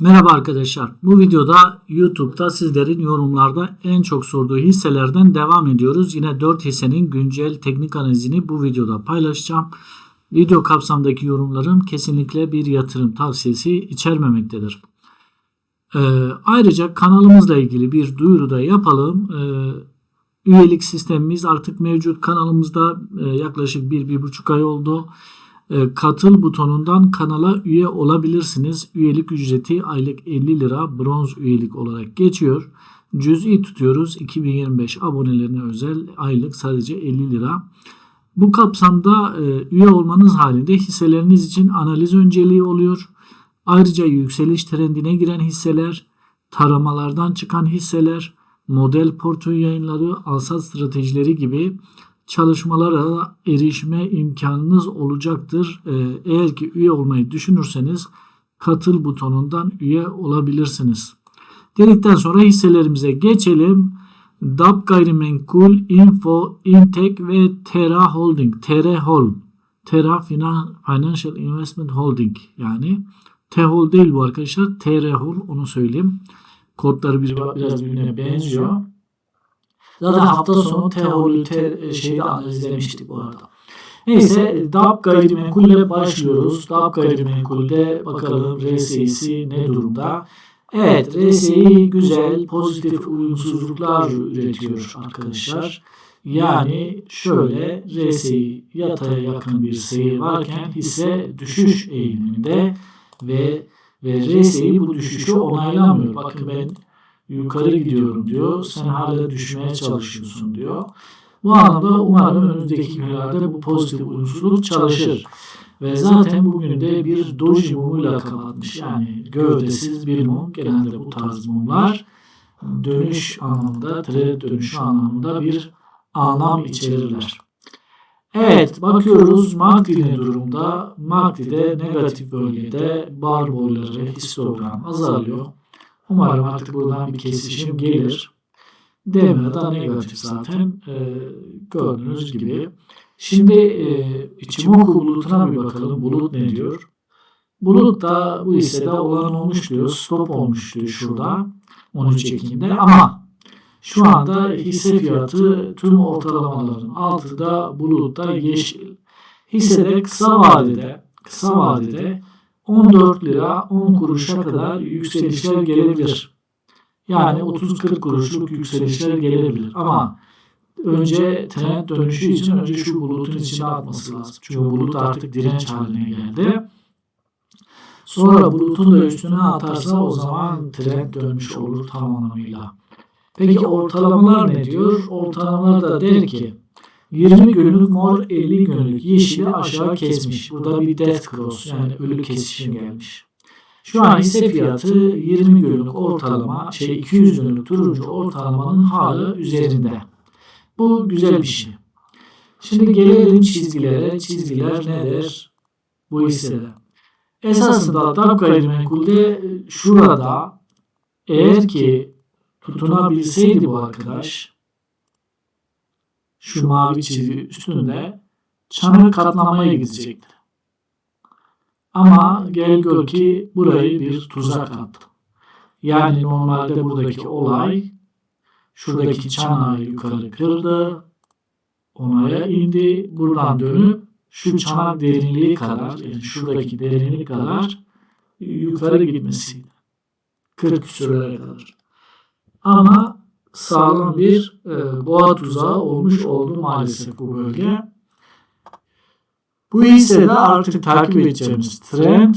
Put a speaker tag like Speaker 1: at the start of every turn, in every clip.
Speaker 1: Merhaba arkadaşlar. Bu videoda YouTube'da sizlerin yorumlarda en çok sorduğu hisselerden devam ediyoruz. Yine 4 hissenin güncel teknik analizini bu videoda paylaşacağım. Video kapsamdaki yorumlarım kesinlikle bir yatırım tavsiyesi içermemektedir. Ee, ayrıca kanalımızla ilgili bir duyuru da yapalım. Ee, üyelik sistemimiz artık mevcut. Kanalımızda e, yaklaşık 1-1,5 ay oldu. E, katıl butonundan kanala üye olabilirsiniz. Üyelik ücreti aylık 50 lira bronz üyelik olarak geçiyor. Cüz'i tutuyoruz. 2025 abonelerine özel aylık sadece 50 lira. Bu kapsamda e, üye olmanız halinde hisseleriniz için analiz önceliği oluyor. Ayrıca yükseliş trendine giren hisseler, taramalardan çıkan hisseler, model portföy yayınları, alsat stratejileri gibi çalışmalara erişme imkanınız olacaktır. Ee, eğer ki üye olmayı düşünürseniz katıl butonundan üye olabilirsiniz. Dedikten sonra hisselerimize geçelim. DAP Gayrimenkul, Info, Intek ve Terra Holding. Terra Hol. Terra Financial Investment Holding yani. Tehol değil bu arkadaşlar. Terra onu söyleyeyim. Kodları biraz, biraz birbirine benziyor. Zaten hafta sonu teori te, şeyde analizlemiştik bu arada. Neyse DAP gayrimenkulle başlıyoruz. DAP gayrimenkulde bakalım RSI'si ne durumda? Evet RSI güzel pozitif uyumsuzluklar üretiyor arkadaşlar. Yani şöyle RSI yataya yakın bir seyir varken hisse düşüş eğiliminde ve ve RSI bu düşüşü onaylamıyor. Bakın ben yukarı gidiyorum diyor. Sen hala düşmeye çalışıyorsun diyor. Bu anlamda umarım önümüzdeki günlerde bu pozitif uyumsuzluk çalışır. Ve zaten bugün de bir doji mumuyla kapatmış. Yani gövdesiz bir mum. Genelde bu tarz mumlar dönüş anlamında, trend dönüşü anlamında bir anlam içerirler. Evet bakıyoruz MACD ne durumda? MACD'de negatif bölgede bar boyları histogram azalıyor. Umarım artık buradan bir kesişim gelir. DMA'da negatif zaten e, gördüğünüz gibi. Şimdi e, Ichimoku bulutuna bir bakalım. Bulut ne diyor? Bulut da bu hissede olan olmuş diyor. Stop olmuş diyor şurada. 13 Ekim'de ama şu anda hisse fiyatı tüm ortalamaların altında bulutta yeşil. Hissede kısa vadede kısa vadede 14 lira 10 kuruşa kadar yükselişler gelebilir. Yani 30-40 kuruşluk yükselişler gelebilir. Ama önce trend dönüşü için önce şu bulutun içine atması lazım. Çünkü bulut artık direnç haline geldi. Sonra bulutun da üstüne atarsa o zaman trend dönmüş olur tam anlamıyla. Peki ortalamalar ne diyor? Ortalamalar da der ki 20 günlük mor 50 günlük yeşili aşağı kesmiş. Burada bir death cross yani ölü kesişim gelmiş. Şu an hisse fiyatı 20 günlük ortalama şey 200 günlük turuncu ortalamanın hala üzerinde. Bu güzel bir şey. Şimdi gelelim çizgilere. Çizgiler nedir? Bu hissede. Esasında DAP gayrimenkulde şurada eğer ki tutunabilseydi bu arkadaş şu mavi çizgi üstünde çanı katlamaya gidecekti. Ama gel gör ki burayı bir tuzak attı. Yani normalde buradaki olay şuradaki çanağı yukarı kırdı. Onaya indi. Buradan dönüp şu çanak derinliği kadar yani şuradaki derinlik kadar yukarı gitmesiydi. 40 sürelere kadar. Ama sağlam bir e, boğa tuzağı olmuş oldu maalesef bu bölge. Bu hissede artık takip edeceğimiz trend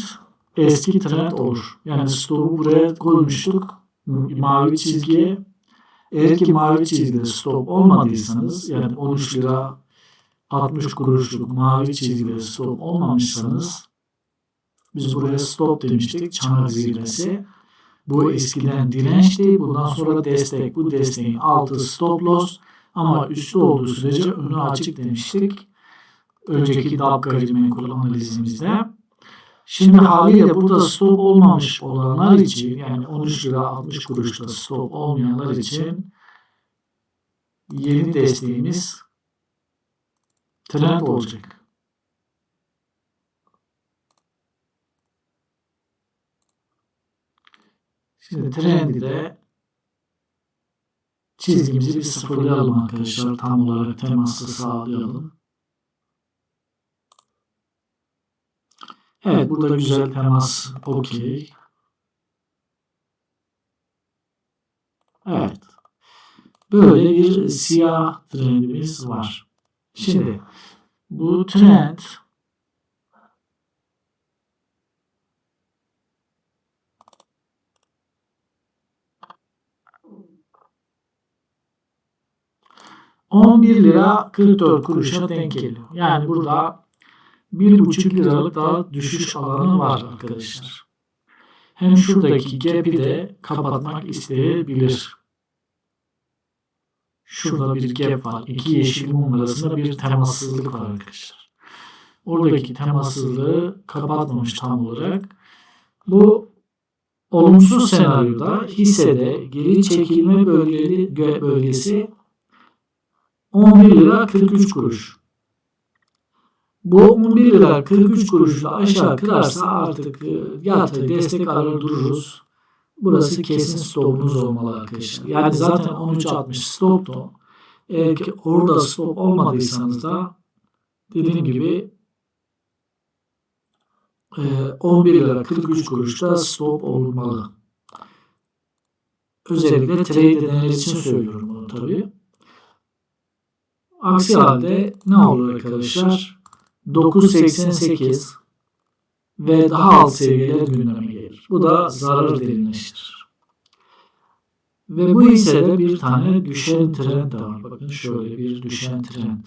Speaker 1: eski trend olur. Yani stop'u buraya koymuştuk. Mavi çizgiye. Eğer ki mavi çizgide stop olmadıysanız yani 13 lira 60 kuruşluk mavi çizgide stop olmamışsanız biz buraya stop demiştik. Çanak zirvesi. Bu eskiden dirençti. Bundan sonra destek. Bu desteğin altı stop loss. Ama üstü olduğu sürece önü açık demiştik. Önceki DAP gayrimenkul analizimizde. Şimdi haliyle burada stop olmamış olanlar için yani 13 lira 60 kuruşta stop olmayanlar için yeni desteğimiz trend olacak. Şimdi trendi de çizgimizi bir sıfırlayalım arkadaşlar. Tam olarak teması sağlayalım. Evet burada güzel temas okey. Evet. Böyle bir siyah trendimiz var. Şimdi bu trend ...11 lira 44 kuruşa denk geliyor. Yani burada 1,5 liralık daha düşüş alanı var arkadaşlar. Hem şuradaki gap'i de kapatmak isteyebilir. Şurada bir gap var. İki yeşil mum arasında bir temassızlık var arkadaşlar. Oradaki temassızlığı kapatmamış tam olarak. Bu olumsuz senaryoda hissede geri çekilme bölgeli, bölgesi 11 lira 43 kuruş. Bu 11 lira 43 kuruşla aşağı kırarsa artık e, yatay destek arar dururuz. Burası kesin stopumuz olmalı arkadaşlar. Yani zaten 13.60 stoptu. Eğer ki orada stop olmadıysanız da dediğim gibi 11 e, lira 43 kuruşta stop olmalı. Özellikle trade edenler için söylüyorum bunu tabi. Aksi halde ne olur arkadaşlar? 988 ve daha alt seviyeler gündeme gelir. Bu da zarar derinleştirir. Ve bu hissede bir tane düşen trend var. Bakın şöyle bir düşen trend.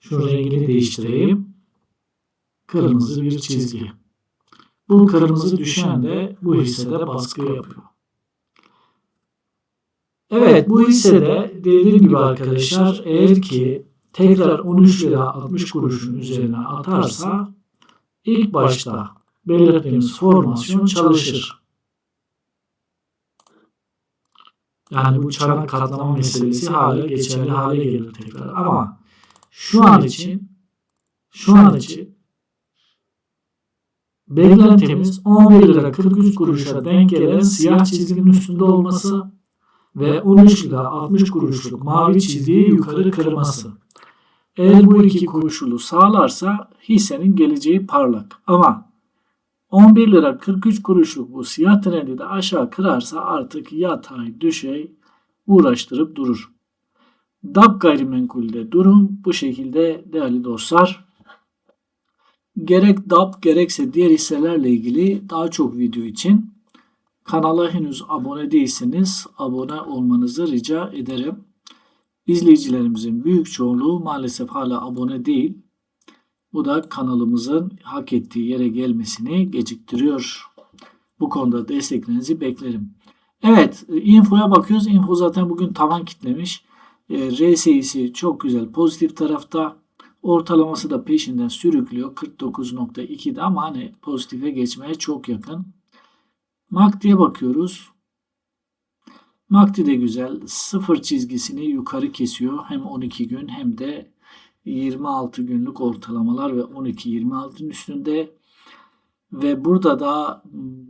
Speaker 1: Şu rengini değiştireyim. Kırmızı bir çizgi. Bu kırmızı düşen de bu hissede baskı yapıyor. Evet bu hissede dediğim gibi arkadaşlar eğer ki tekrar 13 lira 60 kuruşun üzerine atarsa ilk başta belirttiğimiz formasyon çalışır. Yani bu çanak katlama meselesi hala geçerli hale gelir tekrar. Ama şu an için şu an için beklentimiz 11 lira 43 kuruşa denk gelen siyah çizginin üstünde olması ve 13 lira 60 kuruşluk mavi çizgiyi yukarı kırması. Eğer bu iki koşulu sağlarsa hissenin geleceği parlak. Ama 11 lira 43 kuruşluk bu siyah trendi de aşağı kırarsa artık yatay düşey uğraştırıp durur. DAP gayrimenkulde durum bu şekilde değerli dostlar. Gerek DAP gerekse diğer hisselerle ilgili daha çok video için kanala henüz abone değilseniz abone olmanızı rica ederim. İzleyicilerimizin büyük çoğunluğu maalesef hala abone değil. Bu da kanalımızın hak ettiği yere gelmesini geciktiriyor. Bu konuda desteklerinizi beklerim. Evet, infoya bakıyoruz. Info zaten bugün tavan kitlemiş. E, RSI'si çok güzel pozitif tarafta. Ortalaması da peşinden sürüklüyor. 49.2'de ama hani pozitife geçmeye çok yakın. MACD'ye bakıyoruz. MACD de güzel. Sıfır çizgisini yukarı kesiyor. Hem 12 gün hem de 26 günlük ortalamalar ve 12-26'ın üstünde. Ve burada da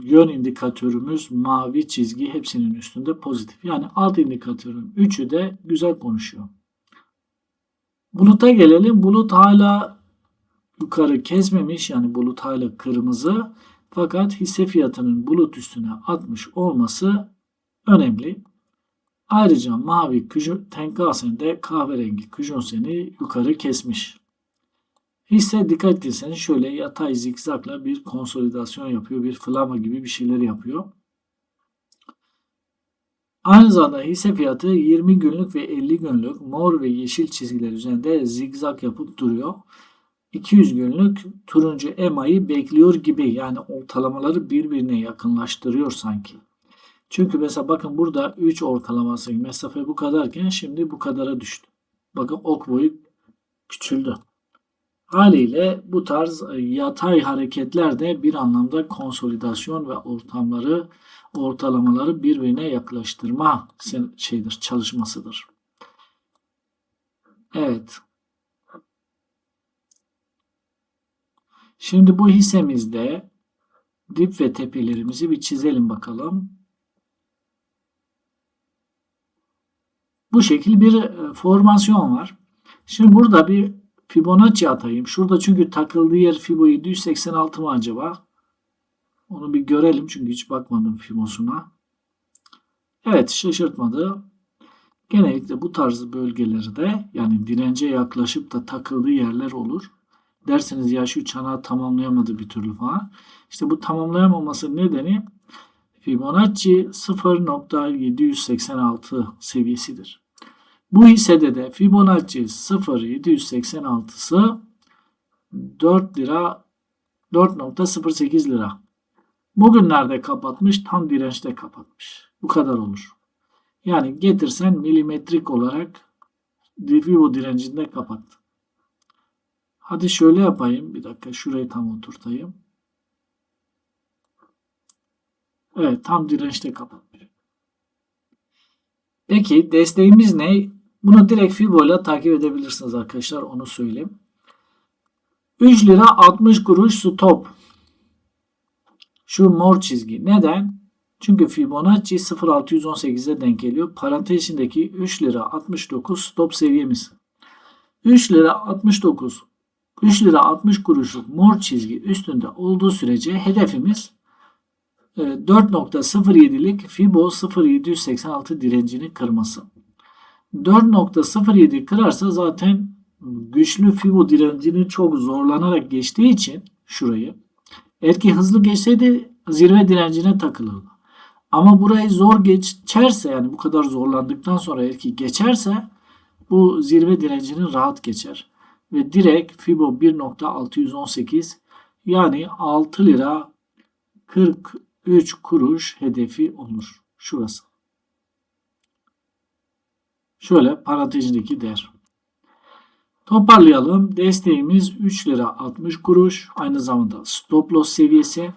Speaker 1: yön indikatörümüz mavi çizgi hepsinin üstünde pozitif. Yani alt indikatörün üçü de güzel konuşuyor. Buluta gelelim. Bulut hala yukarı kesmemiş. Yani bulut hala kırmızı. Fakat hisse fiyatının bulut üstüne atmış olması önemli. Ayrıca mavi Tenkasen de kahverengi Kujonsen'i yukarı kesmiş. Hisse dikkat ederseniz şöyle yatay zikzakla bir konsolidasyon yapıyor. Bir flama gibi bir şeyler yapıyor. Aynı zamanda hisse fiyatı 20 günlük ve 50 günlük mor ve yeşil çizgiler üzerinde zigzag yapıp duruyor. 200 günlük turuncu EMA'yı bekliyor gibi yani ortalamaları birbirine yakınlaştırıyor sanki. Çünkü mesela bakın burada 3 ortalaması mesafe bu kadarken şimdi bu kadara düştü. Bakın ok boyu küçüldü. Haliyle bu tarz e, yatay hareketler de bir anlamda konsolidasyon ve ortamları, ortalamaları birbirine yaklaştırma şeydir, çalışmasıdır. Evet. Şimdi bu hissemizde dip ve tepelerimizi bir çizelim bakalım. Bu şekil bir e, formasyon var. Şimdi burada bir Fibonacci atayım. Şurada çünkü takıldığı yer Fibo 786 mı acaba? Onu bir görelim çünkü hiç bakmadım Fibo'suna. Evet şaşırtmadı. Genellikle bu tarz bölgelerde yani dirence yaklaşıp da takıldığı yerler olur. Derseniz ya şu çanağı tamamlayamadı bir türlü falan. İşte bu tamamlayamaması nedeni Fibonacci 0.786 seviyesidir. Bu hissede de Fibonacci 0.786'sı 4 lira 4.08 lira. Bugünlerde kapatmış tam dirençte kapatmış. Bu kadar olur. Yani getirsen milimetrik olarak Fibo direncinde kapattı. Hadi şöyle yapayım. Bir dakika şurayı tam oturtayım. Evet tam dirençte kapatmış. Peki desteğimiz ne? Bunu direkt Fibo takip edebilirsiniz arkadaşlar. Onu söyleyeyim. 3 lira 60 kuruş stop. Şu mor çizgi. Neden? Çünkü Fibonacci 0.618'e denk geliyor. Parantez içindeki 3 lira 69 stop seviyemiz. 3 lira 69 3 lira 60 kuruşluk mor çizgi üstünde olduğu sürece hedefimiz 4.07'lik Fibo 0786 direncini kırması. 4.07 kırarsa zaten güçlü Fibo direncini çok zorlanarak geçtiği için şurayı eğer ki hızlı geçseydi zirve direncine takılırdı. Ama burayı zor geçerse yani bu kadar zorlandıktan sonra eğer ki geçerse bu zirve direncini rahat geçer. Ve direkt Fibo 1.618 yani 6 lira 43 kuruş hedefi olur. Şurası. Şöyle parantezindeki değer. Toparlayalım. Desteğimiz 3 lira 60 kuruş. Aynı zamanda stop loss seviyesi.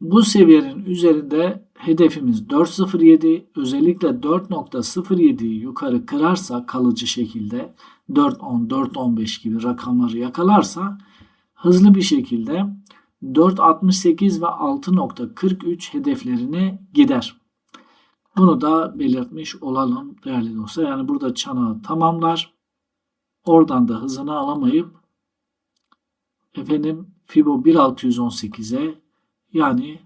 Speaker 1: Bu seviyenin üzerinde hedefimiz 4.07. Özellikle 4.07'yi yukarı kırarsa kalıcı şekilde 4.10, 4.15 gibi rakamları yakalarsa hızlı bir şekilde 4.68 ve 6.43 hedeflerine gider. Bunu da belirtmiş olalım değerli dostlar. Yani burada çanağı tamamlar. Oradan da hızını alamayıp efendim Fibo 1.618'e yani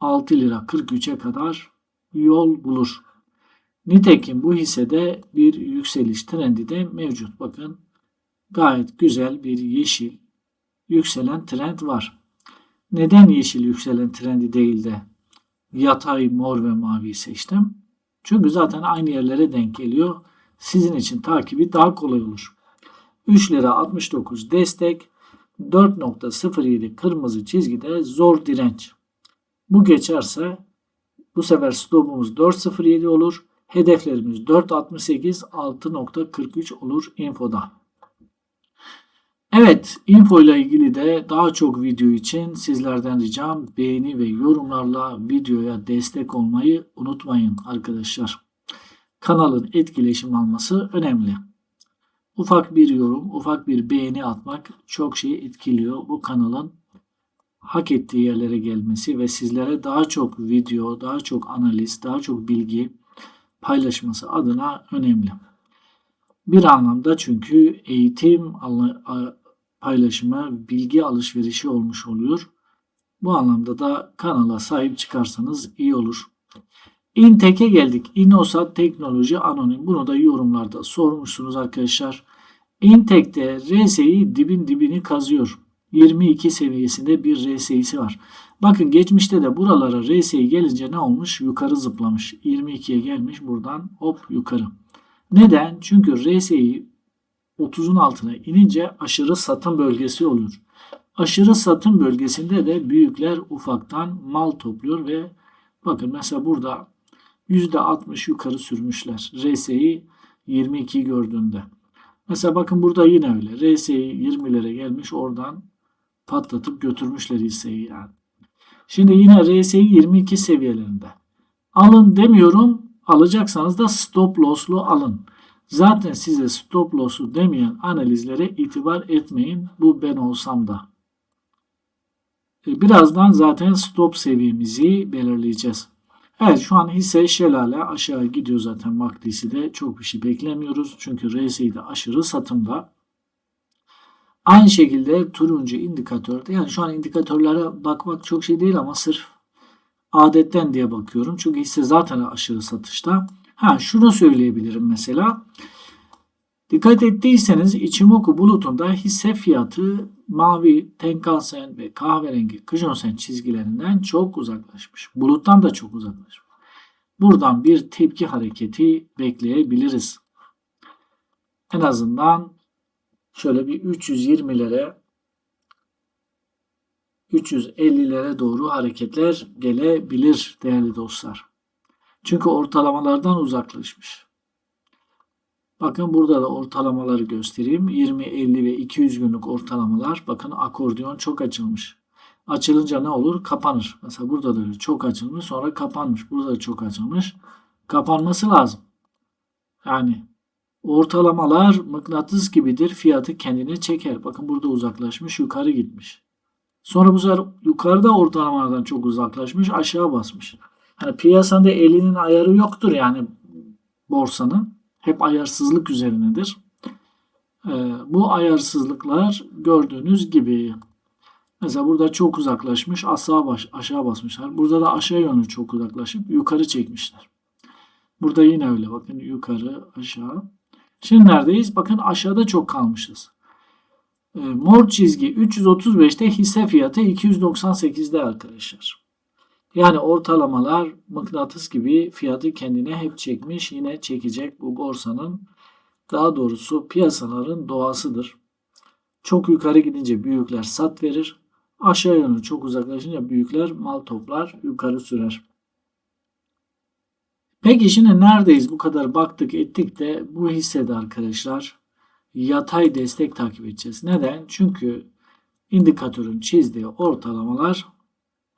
Speaker 1: 6 lira 43'e kadar yol bulur. Nitekim bu hissede bir yükseliş trendi de mevcut. Bakın gayet güzel bir yeşil yükselen trend var. Neden yeşil yükselen trendi değil de yatay mor ve mavi seçtim? Çünkü zaten aynı yerlere denk geliyor. Sizin için takibi daha kolay olur. 3 lira 69 destek 4.07 kırmızı çizgide zor direnç. Bu geçerse bu sefer stopumuz 4.07 olur. Hedeflerimiz 4.68 6.43 olur infoda. Evet info ile ilgili de daha çok video için sizlerden ricam beğeni ve yorumlarla videoya destek olmayı unutmayın arkadaşlar. Kanalın etkileşim alması önemli. Ufak bir yorum, ufak bir beğeni atmak çok şey etkiliyor. Bu kanalın hak ettiği yerlere gelmesi ve sizlere daha çok video, daha çok analiz, daha çok bilgi paylaşması adına önemli. Bir anlamda çünkü eğitim paylaşımı, bilgi alışverişi olmuş oluyor. Bu anlamda da kanala sahip çıkarsanız iyi olur. Intek'e geldik. Inosat Teknoloji Anonim. Bunu da yorumlarda sormuşsunuz arkadaşlar. Intek'te RSI dibin dibini kazıyor. 22 seviyesinde bir RSI'si var. Bakın geçmişte de buralara RSI gelince ne olmuş? Yukarı zıplamış. 22'ye gelmiş buradan hop yukarı. Neden? Çünkü RSI 30'un altına inince aşırı satım bölgesi olur. Aşırı satım bölgesinde de büyükler ufaktan mal topluyor ve bakın mesela burada %60 yukarı sürmüşler. RSI 22 gördüğünde. Mesela bakın burada yine öyle. RSI 20'lere gelmiş oradan patlatıp götürmüşler hisseyi yani. Şimdi yine RSI 22 seviyelerinde. Alın demiyorum. Alacaksanız da stop loss'lu alın. Zaten size stop loss'u demeyen analizlere itibar etmeyin. Bu ben olsam da. E, Birazdan zaten stop seviyemizi belirleyeceğiz. Evet şu an hisse şelale aşağı gidiyor zaten vaktisi de çok bir şey beklemiyoruz. Çünkü RSI de aşırı satımda. Aynı şekilde turuncu indikatörde yani şu an indikatörlere bakmak çok şey değil ama sırf adetten diye bakıyorum. Çünkü hisse zaten aşırı satışta. Ha şunu söyleyebilirim mesela. Dikkat ettiyseniz Ichimoku bulutunda hisse fiyatı mavi Tenkan-sen ve kahverengi Kijun-sen çizgilerinden çok uzaklaşmış. Buluttan da çok uzaklaşmış. Buradan bir tepki hareketi bekleyebiliriz. En azından şöyle bir 320'lere 350'lere doğru hareketler gelebilir değerli dostlar. Çünkü ortalamalardan uzaklaşmış. Bakın burada da ortalamaları göstereyim. 20, 50 ve 200 günlük ortalamalar. Bakın akordeon çok açılmış. Açılınca ne olur? Kapanır. Mesela burada da çok açılmış sonra kapanmış. Burada da çok açılmış. Kapanması lazım. Yani ortalamalar mıknatıs gibidir. Fiyatı kendine çeker. Bakın burada uzaklaşmış yukarı gitmiş. Sonra bu sefer yukarıda ortalamalardan çok uzaklaşmış aşağı basmış. Hani piyasada elinin ayarı yoktur yani borsanın hep ayarsızlık üzerinedir. Ee, bu ayarsızlıklar gördüğünüz gibi mesela burada çok uzaklaşmış aşağı, baş, aşağı basmışlar. Burada da aşağı yönlü çok uzaklaşıp yukarı çekmişler. Burada yine öyle bakın yukarı aşağı. Şimdi neredeyiz? Bakın aşağıda çok kalmışız. Ee, mor çizgi 335'te hisse fiyatı 298'de arkadaşlar. Yani ortalamalar mıknatıs gibi fiyatı kendine hep çekmiş yine çekecek bu borsanın daha doğrusu piyasaların doğasıdır. Çok yukarı gidince büyükler sat verir. Aşağı yönlü çok uzaklaşınca büyükler mal toplar yukarı sürer. Peki şimdi neredeyiz bu kadar baktık ettik de bu hissede arkadaşlar yatay destek takip edeceğiz. Neden? Çünkü indikatörün çizdiği ortalamalar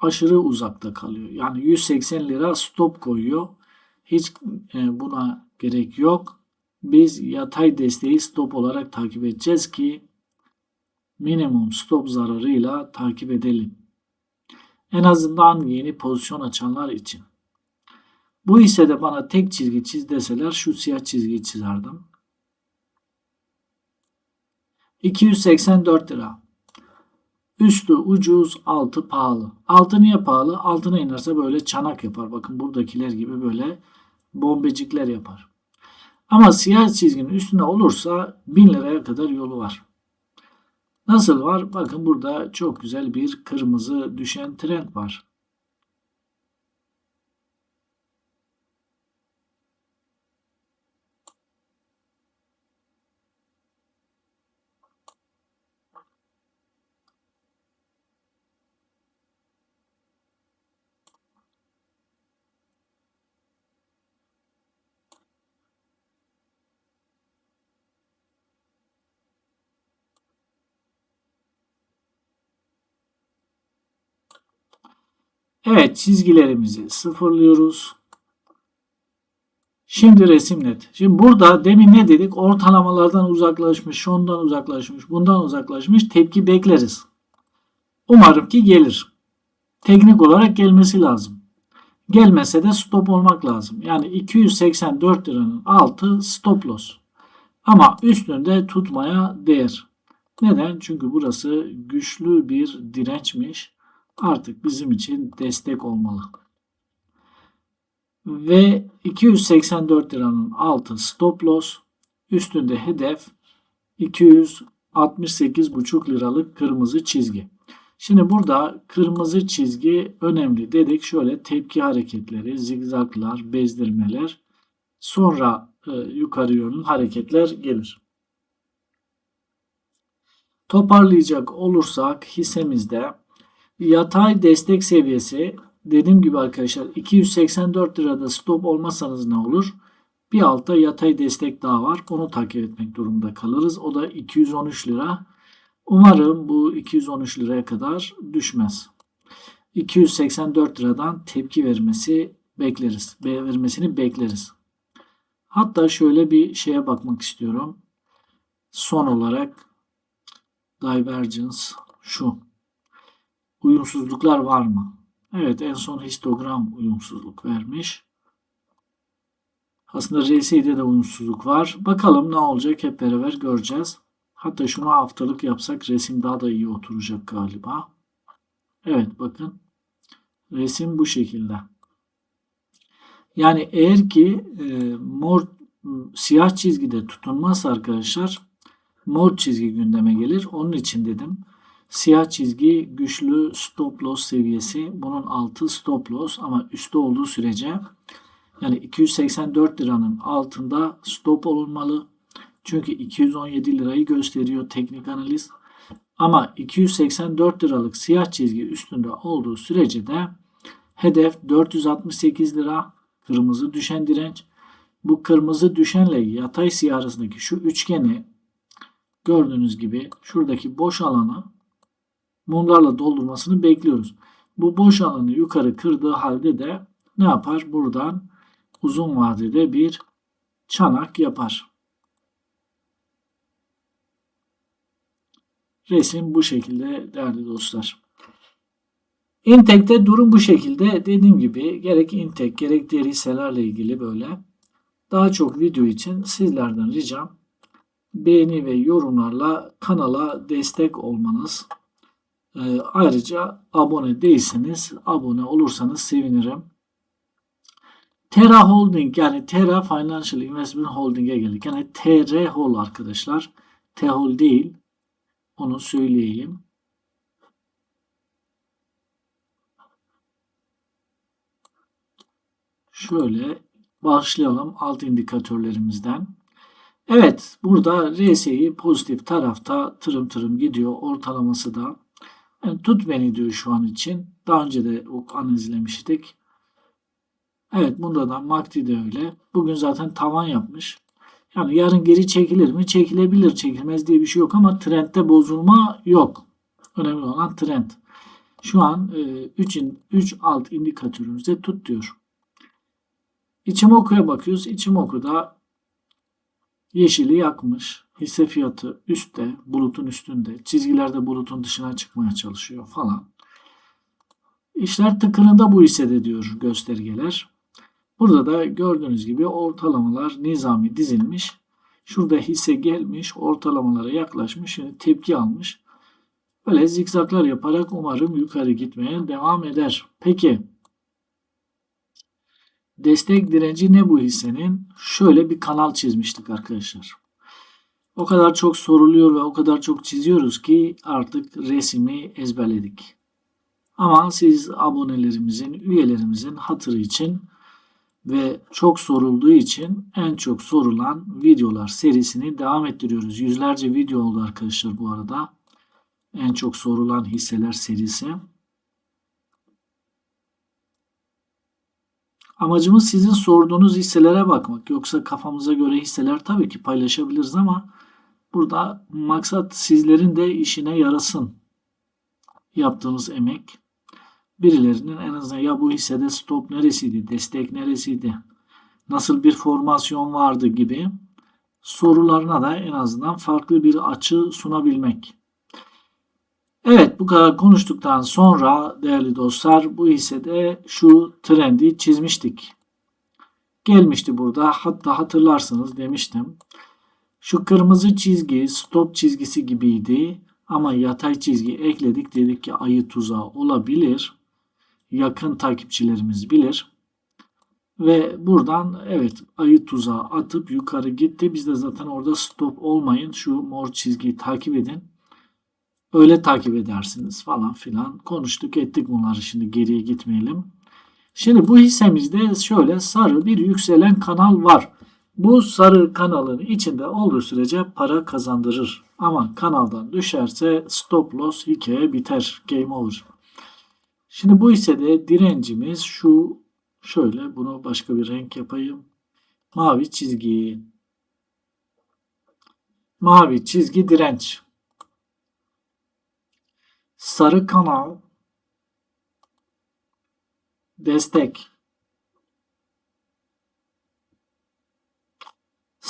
Speaker 1: aşırı uzakta kalıyor. Yani 180 lira stop koyuyor. Hiç e, buna gerek yok. Biz yatay desteği stop olarak takip edeceğiz ki minimum stop zararıyla takip edelim. En azından yeni pozisyon açanlar için. Bu hissede bana tek çizgi çiz deseler şu siyah çizgiyi çizerdim. 284 lira. Üstü ucuz, altı pahalı. Altı niye pahalı? Altına inerse böyle çanak yapar. Bakın buradakiler gibi böyle bombecikler yapar. Ama siyah çizginin üstüne olursa 1000 liraya kadar yolu var. Nasıl var? Bakın burada çok güzel bir kırmızı düşen trend var. Evet çizgilerimizi sıfırlıyoruz. Şimdi resim net. Şimdi burada demin ne dedik? Ortalamalardan uzaklaşmış, şundan uzaklaşmış, bundan uzaklaşmış tepki bekleriz. Umarım ki gelir. Teknik olarak gelmesi lazım. Gelmese de stop olmak lazım. Yani 284 liranın altı stop loss. Ama üstünde tutmaya değer. Neden? Çünkü burası güçlü bir dirençmiş artık bizim için destek olmalı. Ve 284 liranın altı stop loss, üstünde hedef 268,5 liralık kırmızı çizgi. Şimdi burada kırmızı çizgi önemli dedik. Şöyle tepki hareketleri, zigzaglar, bezdirmeler, sonra e, yukarı yönlü hareketler gelir. Toparlayacak olursak hissemizde Yatay destek seviyesi dediğim gibi arkadaşlar 284 lirada stop olmasanız ne olur? Bir altta yatay destek daha var. Onu takip etmek durumunda kalırız. O da 213 lira. Umarım bu 213 liraya kadar düşmez. 284 liradan tepki vermesi bekleriz. Vermesini bekleriz. Hatta şöyle bir şeye bakmak istiyorum. Son olarak divergence şu. Uyumsuzluklar var mı? Evet en son histogram uyumsuzluk vermiş. Aslında RSI'de de uyumsuzluk var. Bakalım ne olacak hep beraber göreceğiz. Hatta şunu haftalık yapsak resim daha da iyi oturacak galiba. Evet bakın. Resim bu şekilde. Yani eğer ki e, mor siyah çizgide tutunmazsa arkadaşlar mor çizgi gündeme gelir. Onun için dedim. Siyah çizgi güçlü stop loss seviyesi. Bunun altı stop loss ama üstte olduğu sürece yani 284 liranın altında stop olunmalı. Çünkü 217 lirayı gösteriyor teknik analiz. Ama 284 liralık siyah çizgi üstünde olduğu sürece de hedef 468 lira kırmızı düşen direnç. Bu kırmızı düşenle yatay siyah arasındaki şu üçgeni gördüğünüz gibi şuradaki boş alanı mumlarla doldurmasını bekliyoruz. Bu boş alanı yukarı kırdığı halde de ne yapar? Buradan uzun vadede bir çanak yapar. Resim bu şekilde değerli dostlar. Intek'te durum bu şekilde. Dediğim gibi gerek Intek gerek diğer hisselerle ilgili böyle daha çok video için sizlerden ricam beğeni ve yorumlarla kanala destek olmanız. Ee, ayrıca abone değilseniz abone olursanız sevinirim. Terra Holding yani Terra Financial Investment Holding'e geldik. Yani TR Hol arkadaşlar. Tehol değil. Onu söyleyeyim. Şöyle başlayalım alt indikatörlerimizden. Evet burada RSI pozitif tarafta tırım tırım gidiyor. Ortalaması da yani tut beni diyor şu an için. Daha önce de analizlemiştik. Evet bunda da MACD de öyle. Bugün zaten tavan yapmış. Yani yarın geri çekilir mi? Çekilebilir. Çekilmez diye bir şey yok ama trendte bozulma yok. Önemli olan trend. Şu an 3 e, 3 alt indikatörümüzde tut diyor. İçimoku'ya bakıyoruz. İçimoku'da yeşili yakmış. Hisse fiyatı üstte, bulutun üstünde. Çizgilerde bulutun dışına çıkmaya çalışıyor falan. İşler tıkırında bu hissede diyor göstergeler. Burada da gördüğünüz gibi ortalamalar nizami dizilmiş. Şurada hisse gelmiş, ortalamalara yaklaşmış, şimdi tepki almış. Böyle zikzaklar yaparak umarım yukarı gitmeye devam eder. Peki destek direnci ne bu hissenin? Şöyle bir kanal çizmiştik arkadaşlar. O kadar çok soruluyor ve o kadar çok çiziyoruz ki artık resmi ezberledik. Ama siz abonelerimizin, üyelerimizin hatırı için ve çok sorulduğu için en çok sorulan videolar serisini devam ettiriyoruz. Yüzlerce video oldu arkadaşlar bu arada. En çok sorulan hisseler serisi. Amacımız sizin sorduğunuz hisselere bakmak. Yoksa kafamıza göre hisseler tabii ki paylaşabiliriz ama burada maksat sizlerin de işine yarasın yaptığımız emek. Birilerinin en azından ya bu hissede stop neresiydi, destek neresiydi, nasıl bir formasyon vardı gibi sorularına da en azından farklı bir açı sunabilmek. Evet bu kadar konuştuktan sonra değerli dostlar bu hissede şu trendi çizmiştik. Gelmişti burada hatta hatırlarsınız demiştim. Şu kırmızı çizgi stop çizgisi gibiydi ama yatay çizgi ekledik dedik ki ayı tuzağı olabilir. Yakın takipçilerimiz bilir. Ve buradan evet ayı tuzağı atıp yukarı gitti. Biz de zaten orada stop olmayın şu mor çizgiyi takip edin öyle takip edersiniz falan filan. Konuştuk ettik bunları şimdi geriye gitmeyelim. Şimdi bu hissemizde şöyle sarı bir yükselen kanal var. Bu sarı kanalın içinde olduğu sürece para kazandırır. Ama kanaldan düşerse stop loss hikaye biter. Game over. Şimdi bu hissede direncimiz şu şöyle bunu başka bir renk yapayım. Mavi çizgi. Mavi çizgi direnç. Sarı kanal destek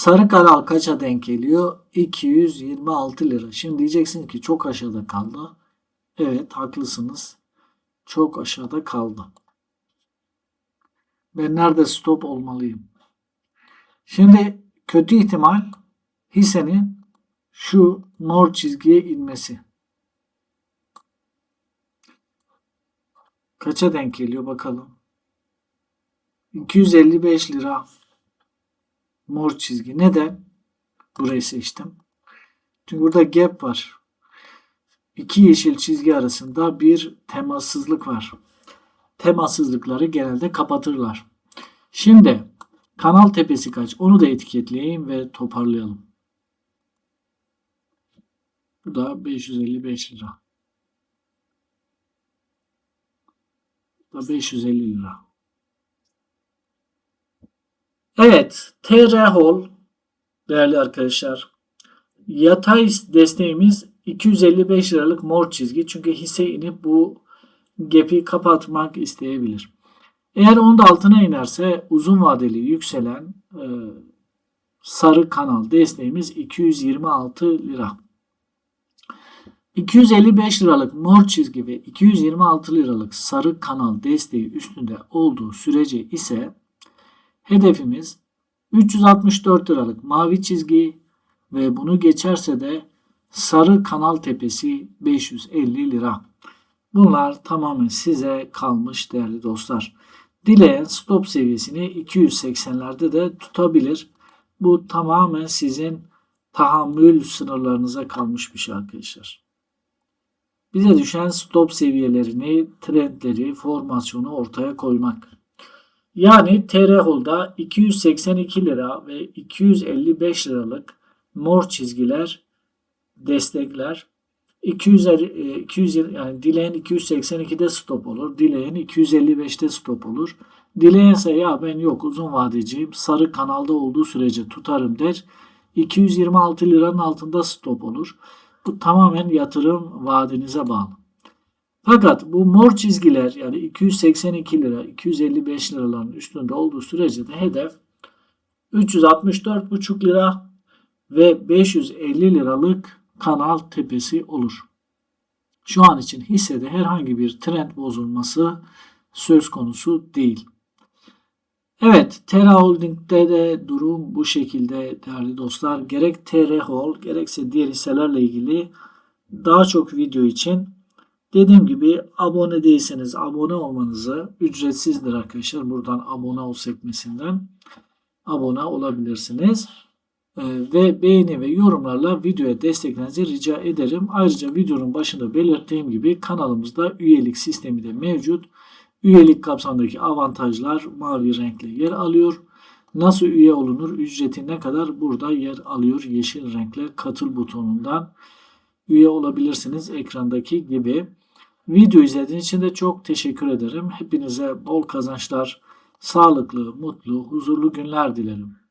Speaker 1: Sarı kanal kaça denk geliyor? 226 lira. Şimdi diyeceksin ki çok aşağıda kaldı. Evet haklısınız. çok aşağıda kaldı. Ben nerede stop olmalıyım? Şimdi kötü ihtimal hissenin şu mor çizgiye inmesi. Kaça denk geliyor bakalım. 255 lira mor çizgi. Neden? Burayı seçtim. Çünkü burada gap var. İki yeşil çizgi arasında bir temassızlık var. Temassızlıkları genelde kapatırlar. Şimdi kanal tepesi kaç? Onu da etiketleyeyim ve toparlayalım. Bu da 555 lira. Bu da 550 lira. Evet, TR Hall değerli arkadaşlar. Yatay desteğimiz 255 liralık mor çizgi. Çünkü hisse inip bu gap'i kapatmak isteyebilir. Eğer onun da altına inerse uzun vadeli yükselen e, sarı kanal desteğimiz 226 lira. 255 liralık mor çizgi ve 226 liralık sarı kanal desteği üstünde olduğu sürece ise hedefimiz 364 liralık mavi çizgi ve bunu geçerse de sarı kanal tepesi 550 lira. Bunlar tamamen size kalmış değerli dostlar. Dileyen stop seviyesini 280'lerde de tutabilir. Bu tamamen sizin tahammül sınırlarınıza kalmış bir şey arkadaşlar. Bize düşen stop seviyelerini, trendleri, formasyonu ortaya koymak. Yani TR Hold'da 282 lira ve 255 liralık mor çizgiler destekler. 200, 200 yani dileyen 282'de stop olur. Dileyen 255'te stop olur. Dileyense ya ben yok uzun vadeciyim. Sarı kanalda olduğu sürece tutarım der. 226 liranın altında stop olur. Bu tamamen yatırım vadinize bağlı. Fakat bu mor çizgiler yani 282 lira, 255 liraların üstünde olduğu sürece de hedef 364,5 lira ve 550 liralık kanal tepesi olur. Şu an için hissede herhangi bir trend bozulması söz konusu değil. Evet, Terra Holding'de de durum bu şekilde değerli dostlar. Gerek TR Hol gerekse diğer hisselerle ilgili daha çok video için dediğim gibi abone değilseniz abone olmanızı ücretsizdir arkadaşlar. Buradan abone ol sekmesinden abone olabilirsiniz. Ee, ve beğeni ve yorumlarla videoya desteklerinizi rica ederim. Ayrıca videonun başında belirttiğim gibi kanalımızda üyelik sistemi de mevcut. Üyelik kapsamındaki avantajlar mavi renkle yer alıyor. Nasıl üye olunur, ücreti ne kadar burada yer alıyor yeşil renkle katıl butonundan üye olabilirsiniz ekrandaki gibi. Video izlediğiniz için de çok teşekkür ederim. Hepinize bol kazançlar, sağlıklı, mutlu, huzurlu günler dilerim.